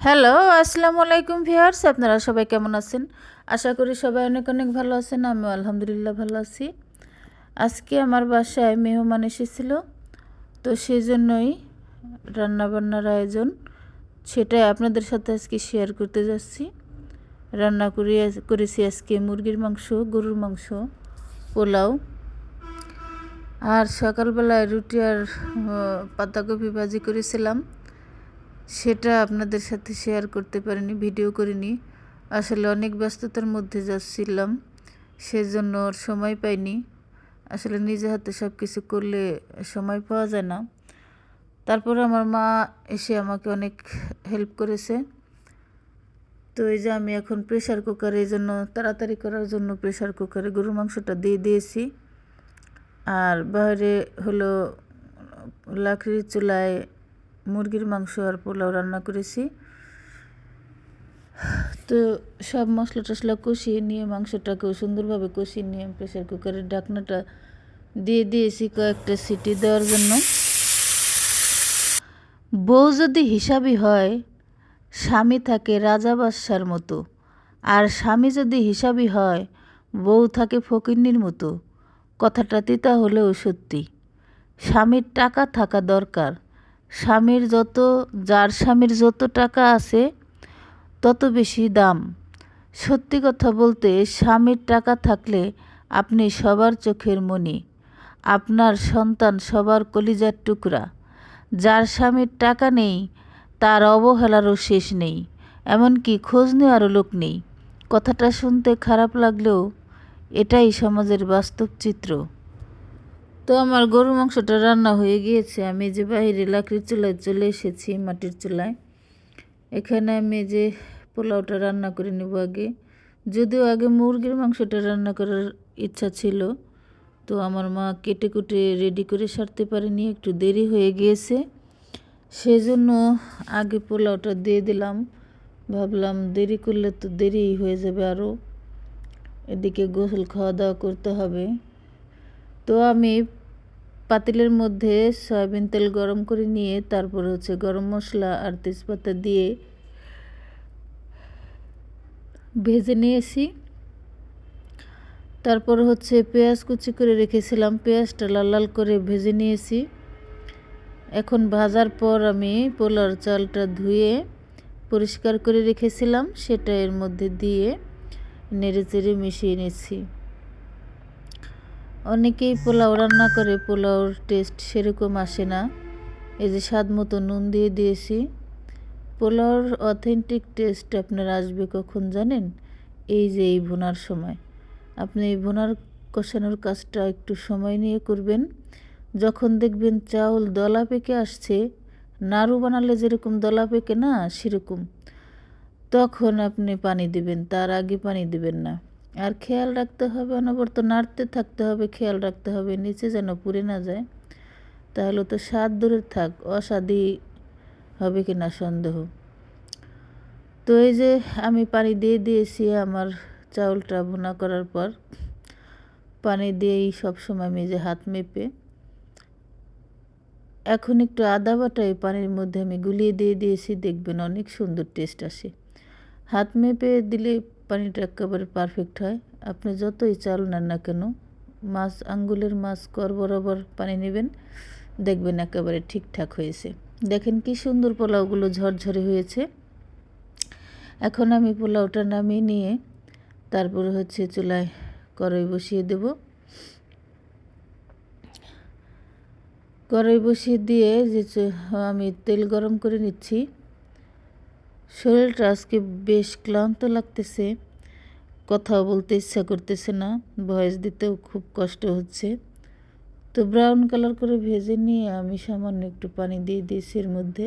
Hello, আসসালামু আলাইকুম viewers, আপনারা সবাই কেমন আছেন? আশা করি সবাই অনেক অনেক ভালো আছেন, আমিও আলহামদুলিল্লাহ ভালো আছি। আজকে আমার বাসায় মেহমান এসেছিল, তো সেই জন্যই রান্নাবান্নার আয়োজন, সেটাই আপনাদের সাথে আজকে শেয়ার করতে যাচ্ছি। রান্না করি করেছি আজকে মুরগির মাংস, গরুর মাংস, পোলাও, আর সকালবেলায় রুটি আর পাতাকপি ভাজি করেছিলাম। সেটা আপনাদের সাথে শেয়ার করতে পারিনি ভিডিও করিনি। আসলে অনেক ব্যস্ততার মধ্যে যাচ্ছিলাম, সেজন্য সময় পাইনি। আসলে নিজে হাতে সব কিছু করলে সময় পাওয়া যায় না। তারপর আমার মা এসে আমাকে অনেক হেল্প করেছে। তো এই যে আমি এখন প্রেশার কুকারে এই জন্য, তাড়াতাড়ি করার জন্য প্রেশার কুকারে গরুর মাংসটা দিয়ে দিয়েছি। আর বাইরে হলো লাকড়ির চুলায় মুরগির মাংস আর পোলাও রান্না করেছি। তো সব মশলা টশলা কষিয়ে নিয়ে মাংসটাকেও সুন্দরভাবে কষিয়ে নিয়ে প্রেশার কুকারের ঢাকনাটা দিয়ে দিয়েছি কয়েকটা সিটি দেওয়ার জন্য। বউ যদি হিসাবই হয়, স্বামী থাকে রাজা বাদশার মতো। আর স্বামী যদি হিসাবই হয়, বউ থাকে ফকিন্নির মতো। কথাটা তিতা হলেও সত্যি। স্বামীর টাকা থাকা দরকার। স্বামীর যত, যার স্বামীর যত টাকা আছে, তত বেশি দাম। সত্যি কথা বলতে, স্বামীর টাকা থাকলে আপনি সবার চোখের মণি আপনার সন্তান সবার কলিজার টুকরা। যার স্বামীর টাকা নেই, তার অবহেলারও শেষ নেই। এমনকি খোঁজ নেওয়ারও লোক নেই। কথাটা শুনতে খারাপ লাগলেও এটাই সমাজের বাস্তব চিত্র। তো আমার গরু মাংসটা রান্না হয়ে গিয়েছে। আমি যে বাইরে লাকড়ির চুলায় চলে এসেছি, মাটির চুলায়। এখানে আমি যে পোলাওটা রান্না করে নেব আগে। যদিও আগে মুরগির মাংসটা রান্না করার ইচ্ছা ছিল, তো আমার মা কেটে কুটে রেডি করে সারতে পারেনি, একটু দেরি হয়ে গিয়েছে। সেজন্য আগে পোলাওটা দিয়ে দিলাম। ভাবলাম দেরি করলে তো দেরি হয়ে যাবে আরও এদিকে গোসল খাওয়া দাওয়া করতে হবে। তো আমি পাতিলের মধ্যে সয়াবিন তেল গরম করে নিয়ে তারপর হচ্ছে গরম মশলা আর তেজপাতা দিয়ে ভেজে নিয়েছি। তারপর হচ্ছে পেঁয়াজ কুচি করে রেখেছিলাম, পেঁয়াজটা লাল লাল করে ভেজে নিয়েছি। এখন ভাজার পর আমি পোলার চালটা ধুয়ে পরিষ্কার করে রেখেছিলাম, সেটা এর মধ্যে দিয়ে নেড়ে চেড়ে মিশিয়ে নিচ্ছি। অনেকেই পোলাও রান্না করে, পোলাওর টেস্ট সেরকম আসে না। এই যে স্বাদ মতো নুন দিয়ে দিয়েছি। পোলাওর অথেন্টিক টেস্ট আপনার আসবে কখন জানেন? এই যে এই ভুনার সময়। আপনি এই ভুনার কষানোর কাজটা একটু সময় নিয়ে করবেন। যখন দেখবেন চাউল দলা পেকে আসছে, নাড়ু বানালে যেরকম দলা পেকে না সেরকম, তখন আপনি পানি দিবেন, তার আগে পানি দিবেন না। আর খেয়াল রাখতে হবে, অনবরত নাড়তে থাকতে হবে, খেয়াল রাখতে হবে, নিচে যেন পুড়ে না যায়। তাহলে তো স্বাদ দূরের থাক, অস্বাদি হবে কি না সন্দেহ। তো এই যে আমি পানি দিয়ে দিয়েছি আমার চাউলটা ভুনা করার পর, পানি দিয়েই সবসময় আমি যে হাত মেপে, এখন একটু আদা বাটা এই পানির মধ্যে আমি গুলিয়ে দিয়ে দিয়েছি, দেখবেন অনেক সুন্দর টেস্ট আসে। হাত মেপে দিলে পানিটা একেবারে পারফেক্ট হয়। আপনি যতই চাল নেন না কেন, মাছ, আঙ্গুলের মাছ কর বরাবর পানি নেবেন, দেখবেন একেবারে ঠিকঠাক হয়েছে। দেখেন কি সুন্দর পোলাওগুলো ঝরঝরে হয়েছে। এখন আমি পোলাওটা নামিয়ে নিয়ে তারপরে হচ্ছে চুলায় কড়াই বসিয়ে দেব। কড়াই বসিয়ে দিয়ে যে আমি তেল গরম করে নিচ্ছি। শরীরটা আজকে বেশ ক্লান্ত লাগতেছে কথা বলতে ইচ্ছা করতেছে না, ভয়েস দিতেও খুব কষ্ট হচ্ছে। তো ব্রাউন কালার করে ভেজে নিয়ে আমি সামান্য একটু পানি দিয়ে দিয়েছি এর মধ্যে,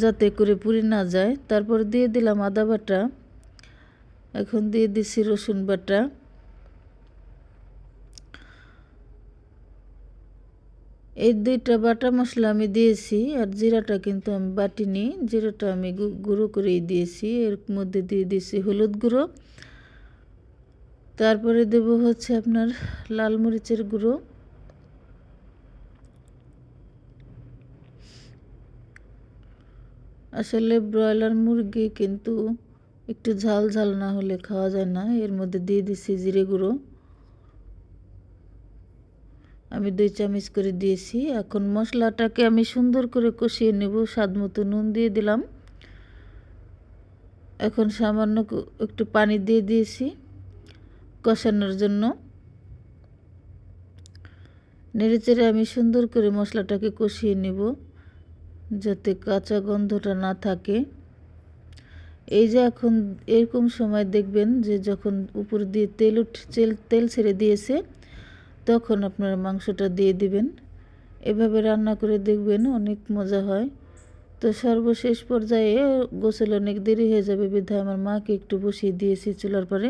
যাতে করে পুড়ে না যায়। তারপর দিয়ে দিলাম আদা বাটা, এখন দিয়ে দিছি রসুন বাটা। এই দুইটা বাটা মশলা আমি দিয়েছি আর জিরাটা কিন্তু আমি বাটিনি। জিরাটা আমি গুঁড়ো করেই দিয়েছি। এর মধ্যে দিয়ে দিয়েছি হলুদ গুঁড়ো। তারপরে দেব হচ্ছে আপনার লাল মরিচের গুঁড়ো। আসলে ব্রয়লার মুরগি কিন্তু একটু ঝাল ঝাল না হলে খাওয়া যায় না। এর মধ্যে দিয়ে দিচ্ছি জিরে গুঁড়ো। আমি দুই চামচ করে দিয়েছি। এখন মশলাটাকে আমি সুন্দর করে কষিয়ে নেব। স্বাদ মতো নুন দিয়ে দিলাম। এখন সামান্য একটু পানি দিয়ে দিয়েছি কষানোর জন্য। নেড়েচেড়ে আমি সুন্দর করে মশলাটাকে কষিয়ে নেব যাতে কাঁচা গন্ধটা না থাকে। এই যে এখন এরকম সময় দেখবেন যে যখন উপর দিয়ে তেল উঠ তেল তেল ছেড়ে দিয়েছে তখন আপনারা মাংসটা দিয়ে দিবেন। এভাবে রান্না করে দেখবেন অনেক মজা হয়। তো সর্বশেষ পর্যায়ে গোসল অনেক দেরি হয়ে যাবে বিধায় আমার মাকে একটু বসিয়ে দিয়েছি চুলার পরে।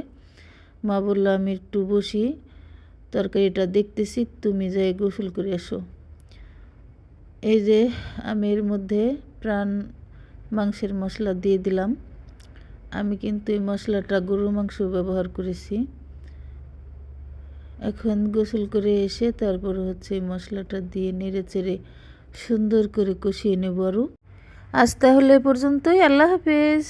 মা বলল, আমি একটু বসি, তরকারিটা দেখতেছি, তুমি যাই গোসল করে আসো এই যে আমি এর মধ্যে প্রাণ মাংসের মশলা দিয়ে দিলাম। আমি কিন্তু এই মশলাটা গরুর মাংস ব্যবহার করেছি। এখন গোসল করে এসে তারপর হচ্ছে মশলাটা দিয়ে নেড়ে চেড়ে সুন্দর করে কষিয়ে নেব আরও আজ তাহলে পর্যন্তই, আল্লাহ হাফেজ।